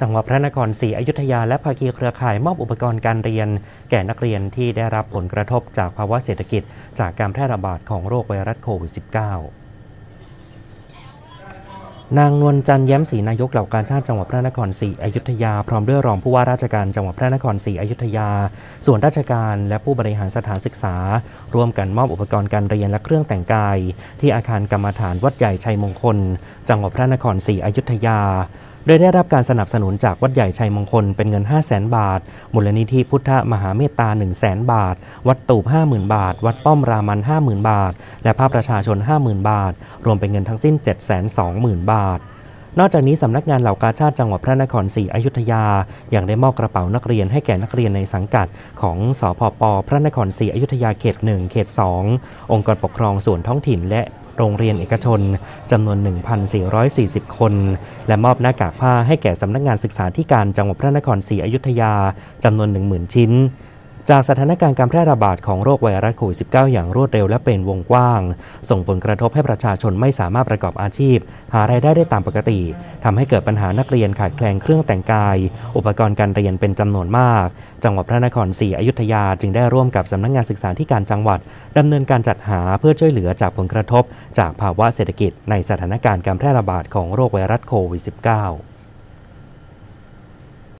จังหวัดพระนครศรีอยุธยาและภาคีเครือข่ายมอบอุปกรณ์การเรียน แก่นักเรียนที่ได้รับผลกระทบจากภาวะเศรษฐกิจ จากการแพร่ระบาดของโรคไวรัสโควิด -19 นางนวลจันทร์แย้มศรีนายกเหล่าการชาติจังหวัดพระนครศรีอยุธยา พร้อมด้วยรองผู้ว่าราชการจังหวัดพระนครศรีอยุธยา ส่วนราชการและผู้บริหารสถานศึกษา ร่วมกันมอบอุปกรณ์การเรียนและเครื่องแต่งกาย ที่อาคารกรรมฐานวัดใหญ่ชัยมงคล จังหวัดพระนครศรีอยุธยา โดยได้รับการสนับสนุนจากวัดใหญ่ชัยมงคลเป็นเงิน 5 0 0แสนบาท มูลนิธิพุทธมหาเมตตา 1 0 0 0 0แสนบาท วัดตูบ50,000 บาท วัดป้อมรามัน 50,000 บาท และภาคประชาชน 50,000 บาท รวมเป็นเงินทั้งสิ้น 720,000 บาทนอกจากนี้สำนักงานเหล่ากาชาติจังหวัดพระนครศรีอยุธยายังได้มอบกระเป๋านักเรียนให้แก่นักเรียนในสังกัดของสพปพระนครศรีอยุธยาเขต 1 เขต 2 องค์กรปกครองส่วนท้องถิ่นและ โรงเรียนเอกชนจำนวน 1,440 คน และมอบหน้ากากผ้าให้แก่สำนักงานศึกษาธิการจังหวัดพระนครศรีอยุธยาจำนวน 10,000 ชิ้น จากสถานการณ์การแพร่ระบาดของโรคไวรัสโควิด -19 อย่างรวดเร็วและเป็นวงกว้าง ส่งผลกระทบให้ประชาชนไม่สามารถประกอบอาชีพ หารายได้ได้ตามปกติทำให้เกิดปัญหานักเรียนขาดแคลนเครื่องแต่งกาย อุปกรณ์การเรียนเป็นจำนวนมาก จังหวัดพระนครศรีอยุธยาจึงได้ร่วมกับสำนักงานศึกษาธิการจังหวัดดำเนินการจัดหาเพื่อช่วยเหลือจากผลกระทบ จากภาวะเศรษฐกิจในสถานการณ์การแพร่ระบาดของโรคไวรัสโควิด -19